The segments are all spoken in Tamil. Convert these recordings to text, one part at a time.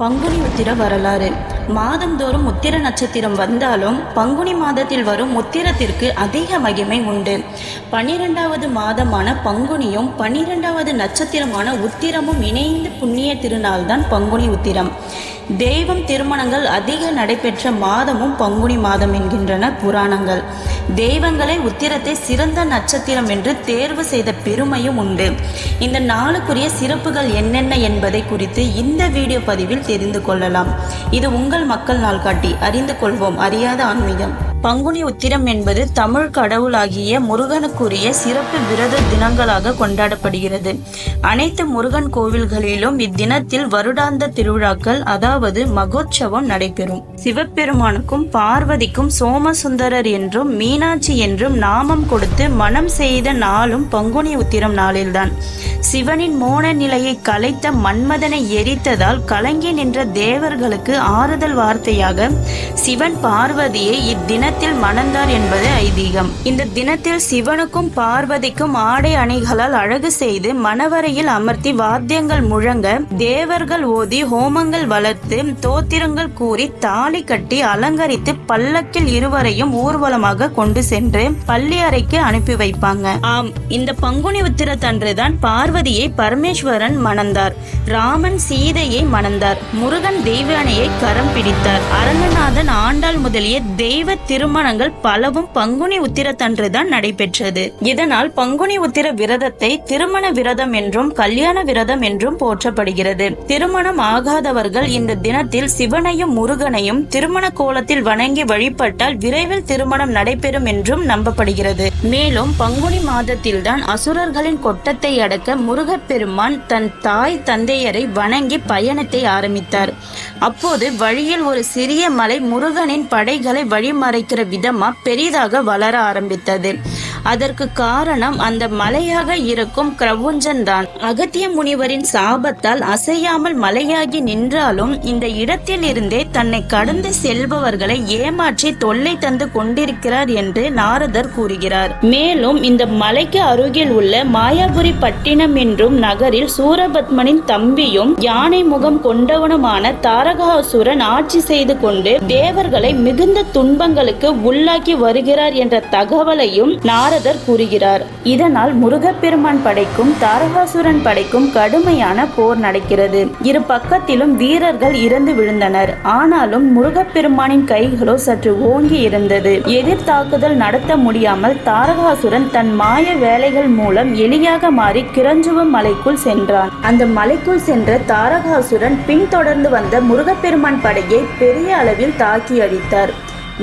பங்குனி உத்திர வரலாறு. மாதந்தோறும் உத்திர நட்சத்திரம் வந்தாலும் பங்குனி மாதத்தில் வரும் உத்திரத்திற்கு அதிக மகிமை உண்டு. பன்னிரெண்டாவது மாதமான பங்குனியும் பன்னிரெண்டாவது நட்சத்திரமான உத்திரமும் இணைந்து புண்ணிய திருநாள் தான் பங்குனி உத்திரம். தெய்வம் திருமணங்கள் அதிக நடைபெற்ற மாதமும் பங்குனி மாதம் என்கின்றன புராணங்கள். தெய்வங்களை உத்திரத்தை சிறந்த நட்சத்திரம் என்று தேர்வு செய்த பெருமையும் உண்டு. இந்த நாளுக்குரிய சிறப்புகள் என்னென்ன என்பதை குறித்து இந்த வீடியோ பதிவில் தெரிந்து கொள்ளலாம். இது உங்கள் மக்கள் நாள் காட்டி அறிந்து கொள்வோம். அறியாத ஆன்மீகம். பங்குனி உத்திரம் என்பது தமிழ் கடவுளாகிய முருகனுக்குரிய சிறப்பு விரத தினங்களாக கொண்டாடப்படுகிறது. அனைத்து முருகன் கோவில்களிலும் இத்தினத்தில் வருடாந்த திருவிழாக்கள் அதாவது மகோற்சவம் நடைபெறும். சிவபெருமானுக்கும் பார்வதிக்கும் சோமசுந்தரர் என்றும் மீனாட்சி என்றும் நாமம் கொடுத்து மனம் செய்த நாளும் பங்குனி உத்திரம் நாளில்தான். சிவனின் மோன நிலையை கலைத்த மன்மதனை எரித்ததால் கலங்கி நின்ற தேவர்களுக்கு ஆறுதல் வார்த்தையாக சிவன் பார்வதியை இத்தினத்தில் மணந்தார் என்பது ஐதீகம். இந்த தினத்தில் சிவனுக்கும் பார்வதிக்கும் ஆடை அணிகளால் அழகு செய்து மணவரையில் அமர்த்தி வாத்தியங்கள் முழங்க தேவர்கள் ஓதி ஹோமங்கள் வளர்த்து தோத்திரங்கள் கூறி தாலி கட்டி அலங்கரித்து பல்லக்கில் இருவரையும் ஊர்வலமாக கொண்டு சென்று பள்ளி அறைக்கு அனுப்பி வைப்பாங்க. ஆம் இந்த பங்குனி உத்திரத்தன்றுதான் பார்வதியை பரமேஸ்வரன் மணந்தார். ராமன் சீதையை மணந்தார். முருகன் தெய்வானையை கரம் பிடித்தார். அரங்கநாதன் ஆண்டாள் முதலிய தெய்வ திருமணங்கள் பலவும் பங்குனி உத்திரத்தன்றுதான் நடைபெற்றது. இதனால் பங்குனி உத்திர விரதத்தை திருமண விரதம் என்றும் கல்யாண விரதம் என்றும் போற்றப்படுகிறது. திருமணம் ஆகாதவர்கள் இந்த தினத்தில் சிவனையும் முருகனையும் திருமண கோலத்தில் வணங்கி வழிபட்டால் விரைவில் திருமணம் நடைபெறும் என்றும் நம்பப்படுகிறது. மேலும் பங்குனி மாதத்தில்தான் அசுரர்களின் கொட்டத்தை அடக்க முருகப்பெருமான் தன் தாய் தந்தையரை வணங்கி பயணத்தை ஆரம்பித்தார். அப்போது வழியில் ஒரு சிறிய மலை முருகனின் படைகளை வழிமறைக்கிற விதமா பெரிதாக வளர ஆரம்பித்தது. அதற்கு காரணம் அந்த மலையாக இருக்கும் கிரவுஞ்சன் தான் அகத்திய முனிவரின் சாபத்தால் அசையாமல் மலையாகி நின்றாலும் இந்த இடத்தில் இருந்தே தன்னை கடந்து செல்பவர்களை ஏமாற்றி தொல்லை தந்து கொண்டிருக்கிறார் என்று நாரதர் கூறுகிறார். மேலும் இந்த மலைக்கு அருகில் உள்ள மாயாபுரி பட்டினம் என்றும் நகரில் சூரபத்மனின் தம்பியும் யானை முகம் கொண்டவனுமான தாரகாசுரன் ஆட்சி செய்து கொண்டு தேவர்களை மிகுந்த துன்பங்களுக்கு உள்ளாக்கி வருகிறார் என்ற தகவலையும் நாரதர் கூறுகிறார். இதனால் முருகப்பெருமான் படைக்கும் தாரகாசுரன் படைக்கும் கடுமையான போர் நடக்கிறது. இரு பக்கத்திலும் வீரர்கள் இறந்து விழுந்தனர். ஆனாலும் முருகப்பெருமானின் கைகளோ சற்று ஓங்கி இருந்தது. எதிர் தாக்குதல் நடத்த முடியாமல் தாரகாசுரன் தன் மாய வேலைகள் மூலம் எளியாக மாறி கிரஞ்சுவம் மலைக்குள் சென்றான். அந்த மலைக்குள் சென்ற தாரகாசுரன் பின்தொடர்ந்து வந்த முருகப்பெருமான் படையை பெரிய அளவில் தாக்கி அடித்தார்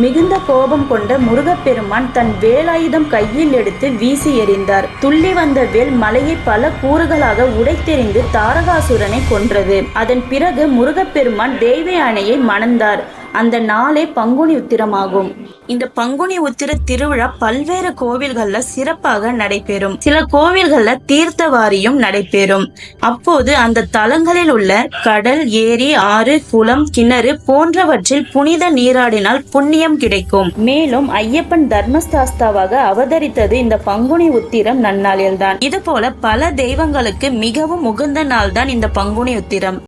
மிகுந்த கோபம் கொண்ட முருகப்பெருமான் தன் வேலாயுதம் கையில் எடுத்து வீசி எறிந்தார். துள்ளி வந்த வேல் மலையை பல கூறுகளாக உடைத்தெறிந்து தாரகாசுரனை கொன்றது. அதன் பிறகு முருகப்பெருமான் தெய்வ யானையை மணந்தார். அந்த நாளே பங்குனி உத்திரமாகும். இந்த பங்குனி உத்திர திருவிழா பல்வேறு கோவில்கள்ல சிறப்பாக நடைபெறும். சில கோவில்கள்ல தீர்த்தவாரியும் நடைபெறும். அப்போது அந்த தலங்களில் உள்ள கடல் ஏரி ஆறு குளம் கிணறு போன்றவற்றில் புனித நீராடினால் புண்ணியம் கிடைக்கும். மேலும் ஐயப்பன் தர்மஸ்தாஸ்தாவாக அவதரித்தது இந்த பங்குனி உத்திரம் நன்னாளில்தான். இது போல பல தெய்வங்களுக்கு மிகவும் உகந்த நாள் தான் இந்த பங்குனி உத்திரம்.